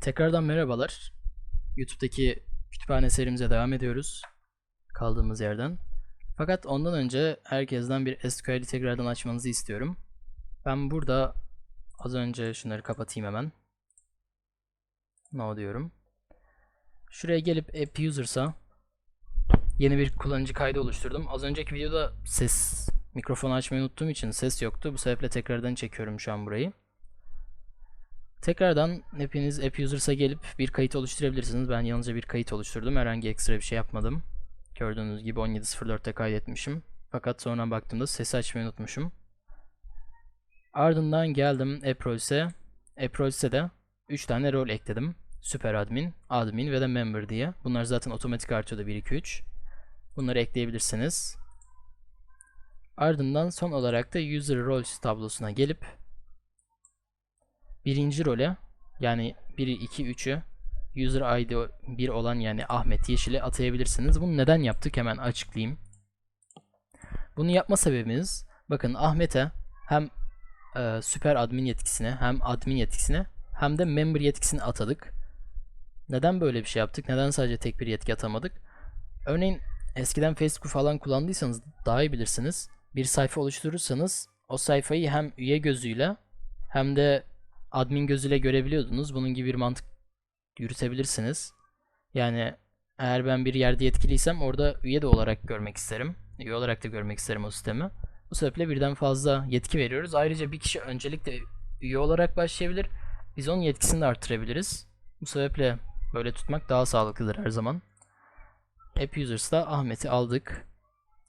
Tekrardan merhabalar. YouTube'daki kütüphane serimize devam ediyoruz. Kaldığımız yerden. Fakat ondan önce herkesten bir SQL'i tekrardan açmanızı istiyorum. Ben burada az önce şunları kapatayım hemen. No diyorum. Şuraya gelip App Users'a yeni bir kullanıcı kaydı oluşturdum. Az önceki videoda ses mikrofonu açmayı unuttuğum için ses yoktu. Bu sebeple tekrardan çekiyorum şu an burayı. Tekrardan hepiniz App Users'a gelip bir kayıt oluşturabilirsiniz. Ben yalnızca bir kayıt oluşturdum. Herhangi ekstra bir şey yapmadım. Gördüğünüz gibi 17.04'te kaydetmişim. Fakat sonra baktığımda sesi açmayı unutmuşum. Ardından geldim. App Roles'e de 3 tane rol ekledim. Süper Admin, Admin ve de Member diye. Bunlar zaten otomatik artıyordu 1, 2, 3. Bunları ekleyebilirsiniz. Ardından son olarak da User Roles tablosuna gelip birinci role yani 1'i 2 3'ü user ID 1 olan yani Ahmet Yeşil'e atayabilirsiniz. Bunu neden yaptık hemen açıklayayım. Bunu yapma sebebimiz bakın Ahmet'e hem e, süper admin yetkisine hem admin yetkisine hem de member yetkisini atadık. Neden böyle bir şey yaptık? Neden sadece tek bir yetki atamadık? Örneğin eskiden Facebook falan kullandıysanız daha iyi bilirsiniz. Bir sayfa oluşturursanız o sayfayı hem üye gözüyle hem de admin gözüyle görebiliyordunuz. Bunun gibi bir mantık yürütebilirsiniz. Yani eğer ben bir yerde yetkiliysem orada üye de olarak görmek isterim. Üye olarak da görmek isterim o sistemi. Bu sebeple birden fazla yetki veriyoruz. Ayrıca bir kişi öncelikle üye olarak başlayabilir. Biz onun yetkisini de arttırabiliriz. Bu sebeple böyle tutmak daha sağlıklıdır her zaman. App Users'ta Ahmet'i aldık.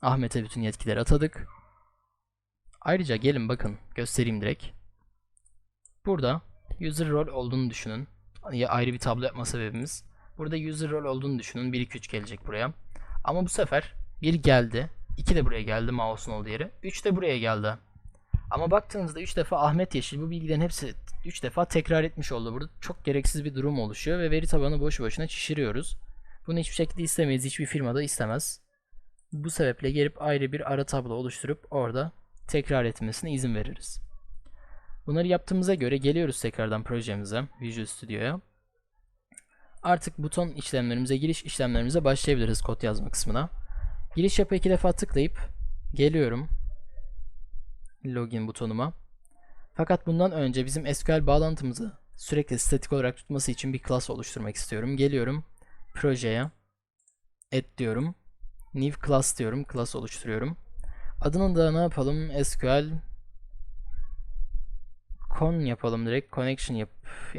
Ahmet'e bütün yetkileri atadık. Ayrıca gelin bakın göstereyim direkt. Burada user role olduğunu düşünün. Ya ayrı bir tablo yapma sebebimiz. Burada user role olduğunu düşünün. 1 2 3 gelecek buraya. Ama bu sefer 1 geldi. 2 de buraya geldi mouse'un olduğu yere. 3 de buraya geldi. Ama baktığınızda 3 defa Ahmet Yeşil bu bilgilerin hepsi 3 defa tekrar etmiş oldu. Burada çok gereksiz bir durum oluşuyor ve veri tabanı boşu boşuna şişiriyoruz. Bunu hiçbir şekilde istemeyiz. Hiçbir firmada istemez. Bu sebeple gelip ayrı bir ara tablo oluşturup orada tekrar etmesine izin veririz. Bunları yaptığımıza göre geliyoruz tekrardan projemize, Visual Studio'ya. Artık buton işlemlerimize, giriş işlemlerimize başlayabiliriz kod yazma kısmına. Giriş yapa iki defa tıklayıp geliyorum login butonuma. Fakat bundan önce bizim SQL bağlantımızı sürekli statik olarak tutması için bir class oluşturmak istiyorum. Geliyorum projeye add diyorum. New class diyorum. Class oluşturuyorum. Adını da ne yapalım? SQL con yapalım direkt. Connection yap.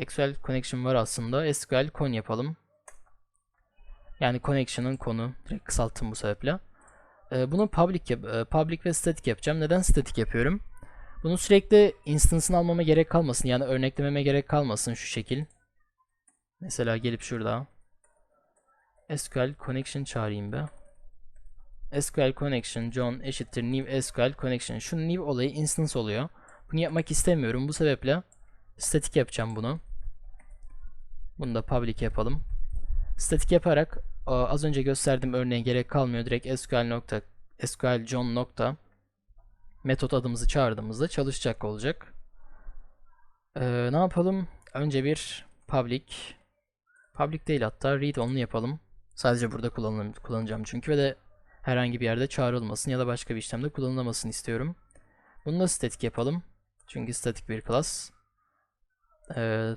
SQL connection var aslında. SQL con yapalım. Yani connection'ın konu. Direkt kısalttım bu sebeple. Ee, bunu public yap e, public ve static yapacağım. Neden static yapıyorum? Bunu sürekli instance'ını almama gerek kalmasın. Yani örneklememe gerek kalmasın şu şekil. Mesela gelip şurada SQL connection çağırayım be. SQL connection John eşittir new SQL connection. Şu new olayı instance oluyor. Bunu yapmak istemiyorum. Bu sebeple static yapacağım bunu. Bunu da public yapalım. Static yaparak az önce gösterdiğim örneğe gerek kalmıyor. Direkt SQL nokta SQL John nokta metot adımızı çağırdığımızda çalışacak olacak. Ee, ne yapalım? Önce bir public public değil hatta read only yapalım. Sadece burada kullanacağım çünkü ve de herhangi bir yerde çağrılmasın ya da başka bir işlemde kullanılamasın istiyorum. Bunu da static yapalım. Çünkü static bir class. Ee,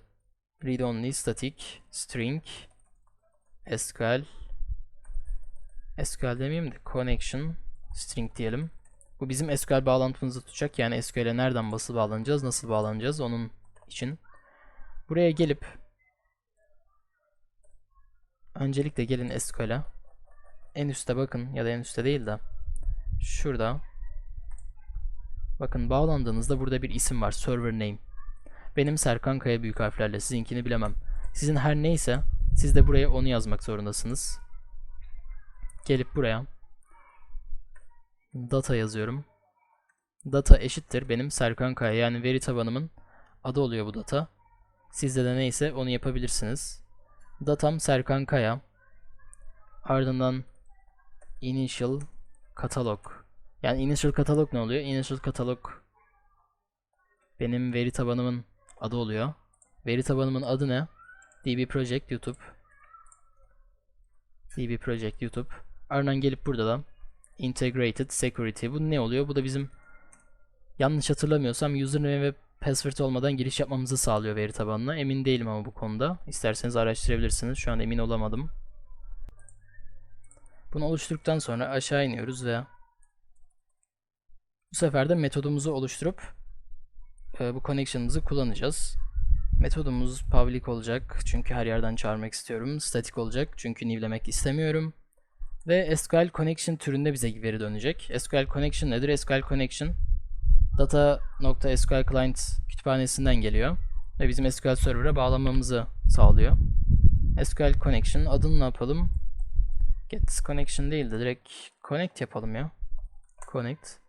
read only static string SQL SQL demeyeyim de connection string diyelim. Bu bizim SQL bağlantımızı tutacak. Yani SQL'e nereden basılı bağlanacağız, nasıl bağlanacağız onun için. Buraya gelip öncelikle gelin SQL'e. En üstte bakın ya da en üstte değil de şurada bakın bağlandığınızda burada bir isim var. Server name. Benim Serkan Kaya büyük harflerle sizinkini bilemem. Sizin her neyse siz de buraya onu yazmak zorundasınız. Gelip buraya data yazıyorum. Data eşittir benim Serkan Kaya yani veri tabanımın adı oluyor bu data. Sizde de neyse onu yapabilirsiniz. Datam Serkan Kaya. Ardından initial catalog. Yani initial catalog ne oluyor? Initial catalog benim veri tabanımın adı oluyor. Veri tabanımın adı ne? DB Project YouTube. DB Project YouTube. Ardından gelip burada da Integrated Security. Bu ne oluyor? Bu da bizim yanlış hatırlamıyorsam username ve password olmadan giriş yapmamızı sağlıyor veri tabanına. Emin değilim ama bu konuda. İsterseniz araştırabilirsiniz. Şu an emin olamadım. Bunu oluşturduktan sonra aşağı iniyoruz ve bu sefer de metodumuzu oluşturup e, bu connection'ımızı kullanacağız. Metodumuz public olacak çünkü her yerden çağırmak istiyorum. Static olacak çünkü newlemek istemiyorum. Ve SQL connection türünde bize veri dönecek. SQL connection nedir? SQL connection data.sql client kütüphanesinden geliyor ve bizim SQL server'a bağlanmamızı sağlıyor. SQL connection adını ne yapalım? Get connection değil de direkt connect yapalım ya. Connect.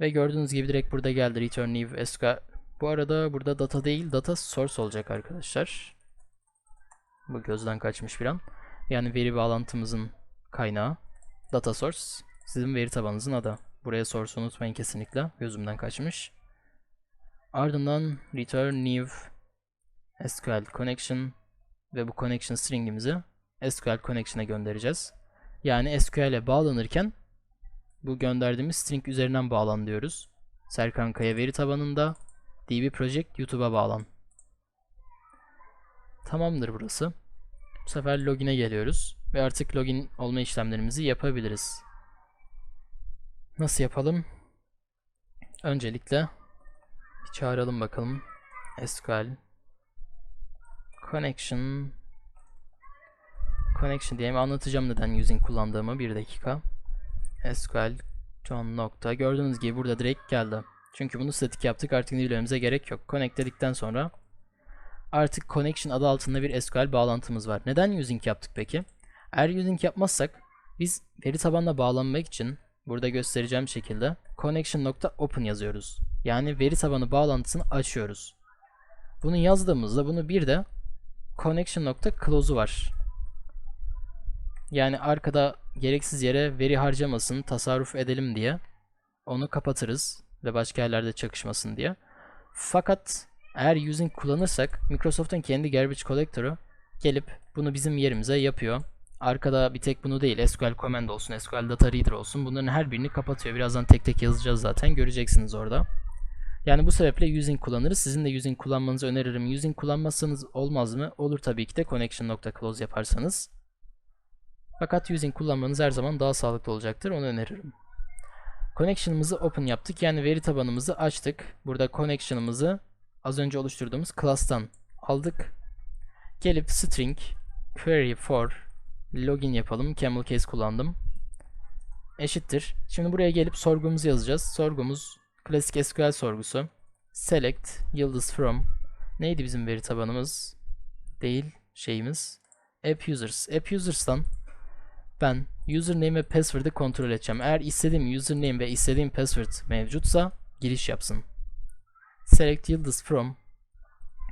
Ve gördüğünüz gibi direkt burada geldi return new SQL. Bu arada burada data değil data source olacak arkadaşlar. Bu gözden kaçmış bir an. Yani veri bağlantımızın kaynağı data source. Sizin veri tabanınızın adı. Buraya source unutmayın kesinlikle. Gözümden kaçmış. Ardından return new SQL connection ve bu connection stringimizi SQL connection'a göndereceğiz. Yani SQL'e bağlanırken bu gönderdiğimiz string üzerinden bağlan diyoruz. Serkan Kaya veri tabanında DB Project YouTube'a bağlan. Tamamdır burası. Bu sefer login'e geliyoruz ve artık login olma işlemlerimizi yapabiliriz. Nasıl yapalım? Öncelikle bir çağıralım bakalım. SQL connection connection diye anlatacağım neden using kullandığımı bir dakika. SQL John nokta gördüğünüz gibi burada direkt geldi. Çünkü bunu statik yaptık artık newlememize gerek yok. Connect dedikten sonra artık connection adı altında bir SQL bağlantımız var. Neden using yaptık peki? Eğer using yapmazsak biz veri tabanına bağlanmak için burada göstereceğim şekilde connection.open yazıyoruz. Yani veri tabanı bağlantısını açıyoruz. Bunu yazdığımızda bunu bir de connection.close'u var. Yani arkada gereksiz yere veri harcamasın, tasarruf edelim diye onu kapatırız ve başka yerlerde çakışmasın diye. Fakat eğer using kullanırsak Microsoft'un kendi garbage collector'ı gelip bunu bizim yerimize yapıyor. Arkada bir tek bunu değil SQL command olsun, SQL data reader olsun bunların her birini kapatıyor. Birazdan tek tek yazacağız zaten göreceksiniz orada. Yani bu sebeple using kullanırız. Sizin de using kullanmanızı öneririm. Using kullanmazsanız olmaz mı? Olur tabii ki de connection.close yaparsanız. Fakat using kullanmanız her zaman daha sağlıklı olacaktır. Onu öneririm. Connection'ımızı open yaptık. Yani veri tabanımızı açtık. Burada connection'ımızı az önce oluşturduğumuz class'tan aldık. Gelip string query for login yapalım. Camel case kullandım. Eşittir. Şimdi buraya gelip sorgumuzu yazacağız. Sorgumuz klasik SQL sorgusu. Select yıldız from neydi bizim veri tabanımız? Değil şeyimiz. App users. App users'tan ben username ve password'ı kontrol edeceğim. Eğer istediğim username ve istediğim password mevcutsa giriş yapsın. Select yıldız from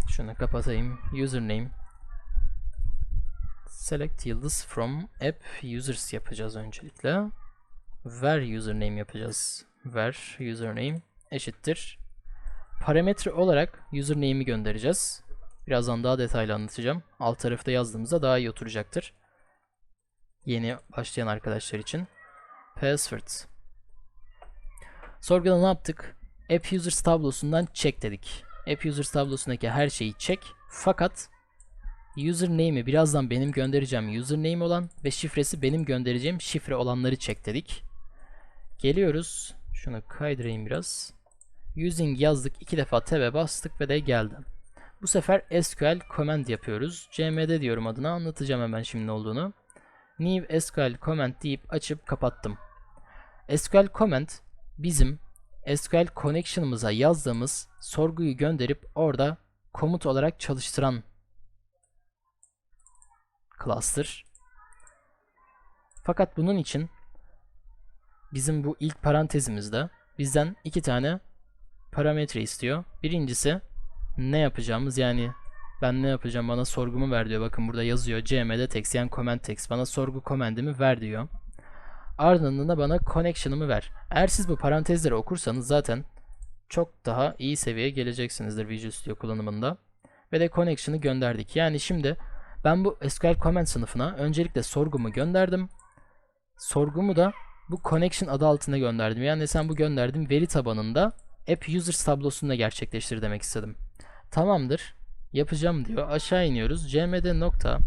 şunu kapatayım. Username Select yıldız from app users yapacağız öncelikle. Ver username yapacağız. Ver username eşittir. Parametre olarak username'i göndereceğiz. Birazdan daha detaylı anlatacağım. Alt tarafta yazdığımızda daha iyi oturacaktır. Yeni başlayan arkadaşlar için. Password. Sorguda ne yaptık? App users tablosundan check dedik. App users tablosundaki her şeyi check. Fakat username'i birazdan benim göndereceğim username olan ve şifresi benim göndereceğim şifre olanları check dedik. Geliyoruz. Şunu kaydırayım biraz. Using yazdık. iki defa tab'e bastık ve de geldi. Bu sefer SQL command yapıyoruz. cmd diyorum adına. Anlatacağım hemen şimdi ne olduğunu. New SQL command deyip açıp kapattım. SQL command bizim SQL connection'ımıza yazdığımız sorguyu gönderip orada komut olarak çalıştıran class'tır. Fakat bunun için bizim bu ilk parantezimizde bizden iki tane parametre istiyor. Birincisi ne yapacağımız yani ben ne yapacağım bana sorgumu ver diyor. Bakın burada yazıyor cmd text yani comment text. Bana sorgu komendimi ver diyor. Ardından da bana connection'ımı ver. Eğer siz bu parantezleri okursanız zaten çok daha iyi seviyeye geleceksinizdir Visual Studio kullanımında. Ve de connection'ı gönderdik. Yani şimdi Ben bu SQL comment sınıfına öncelikle sorgumu gönderdim. Sorgumu da bu connection adı altında gönderdim. Yani sen bu gönderdiğim veri tabanında app users tablosunda gerçekleştir demek istedim. Tamamdır. Yapacağım diyor. Aşağı iniyoruz. cmd nokta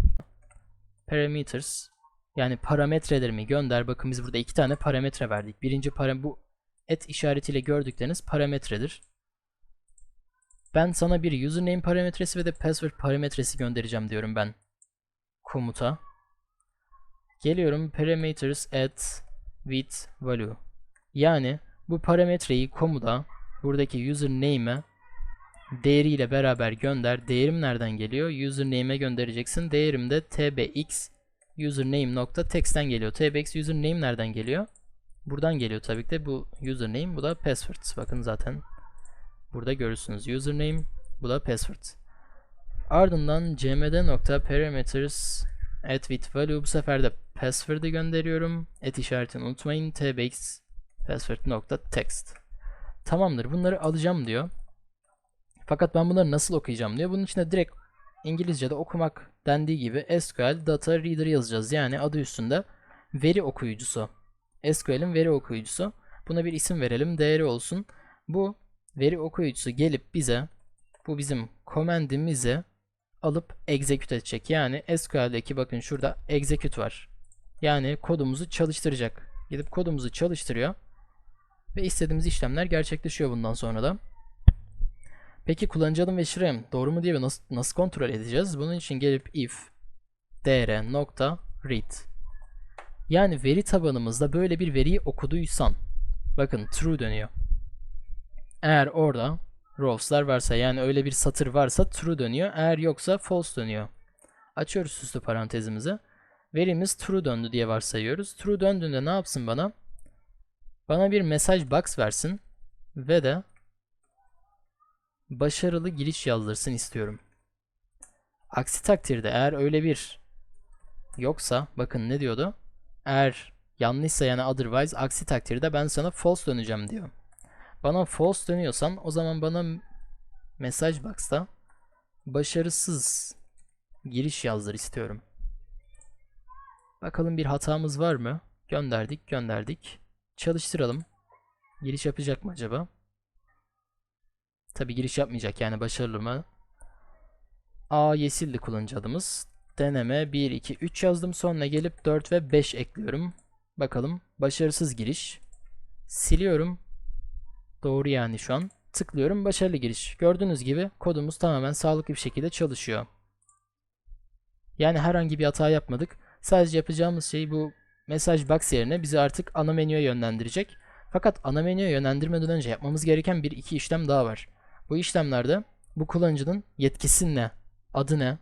parameters yani parametrelerimi gönder. Bakın biz burada iki tane parametre verdik. Birinci para bu et işaretiyle gördükleriniz parametredir. Ben sana bir username parametresi ve de password parametresi göndereceğim diyorum ben komuta. Geliyorum parameters at with value. Yani bu parametreyi komuda buradaki username'e değeriyle beraber gönder. Değerim nereden geliyor? Username'e göndereceksin. Değerim de tbx username.text'ten geliyor. tbx username nereden geliyor? Buradan geliyor tabii ki de bu username, bu da password. Bakın zaten burada görürsünüz. Username, bu da password. Ardından cmd.parameters at with value bu sefer de password'ı gönderiyorum. Et işaretini unutmayın. tbx password.text. Tamamdır. Bunları alacağım diyor. Fakat ben bunları nasıl okuyacağım diyor. Bunun için de direkt İngilizce'de okumak dendiği gibi SQL Data Reader yazacağız. Yani adı üstünde veri okuyucusu. SQL'in veri okuyucusu. Buna bir isim verelim. Değeri olsun. Bu veri okuyucusu gelip bize bu bizim command'imizi alıp execute edecek. Yani SQL'deki bakın şurada execute var. Yani kodumuzu çalıştıracak. Gidip kodumuzu çalıştırıyor. Ve istediğimiz işlemler gerçekleşiyor bundan sonra da. Peki kullanıcı adım ve şifrem doğru mu diye nasıl, nasıl kontrol edeceğiz? Bunun için gelip if dr nokta read yani veri tabanımızda böyle bir veriyi okuduysan bakın true dönüyor. Eğer orada rows'lar varsa yani öyle bir satır varsa true dönüyor. Eğer yoksa false dönüyor. Açıyoruz süslü parantezimizi. Verimiz true döndü diye varsayıyoruz. True döndüğünde ne yapsın bana? Bana bir mesaj box versin ve de başarılı giriş yazdırsın istiyorum. Aksi takdirde eğer öyle bir yoksa bakın ne diyordu? Eğer yanlışsa yani otherwise aksi takdirde ben sana false döneceğim diyor. Bana false dönüyorsan o zaman bana mesaj box'ta başarısız giriş yazdır istiyorum. Bakalım bir hatamız var mı? Gönderdik, gönderdik. Çalıştıralım. Giriş yapacak mı acaba? Tabi giriş yapmayacak yani başarılı mı? A yeşilli kullanıcı adımız. Deneme 1, 2, 3 yazdım. Sonra gelip 4 ve 5 ekliyorum. Bakalım. Başarısız giriş. Siliyorum. Doğru yani şu an. Tıklıyorum. Başarılı giriş. Gördüğünüz gibi kodumuz tamamen sağlıklı bir şekilde çalışıyor. Yani herhangi bir hata yapmadık. Sadece yapacağımız şey bu mesaj box yerine bizi artık ana menüye yönlendirecek. Fakat ana menüye yönlendirmeden önce yapmamız gereken bir iki işlem daha var. Bu işlemlerde bu kullanıcının yetkisi ne, adı ne,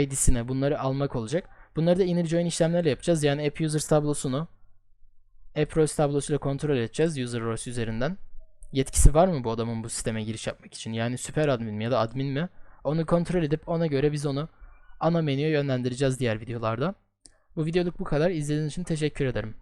ID'si ne bunları almak olacak. Bunları da inner join işlemlerle yapacağız. Yani app users tablosunu app rows tablosuyla kontrol edeceğiz user rows üzerinden. Yetkisi var mı bu adamın bu sisteme giriş yapmak için? Yani süper admin mi ya da admin mi? Onu kontrol edip ona göre biz onu ana menüye yönlendireceğiz diğer videolarda. Bu videoluk bu kadar. İzlediğiniz için teşekkür ederim.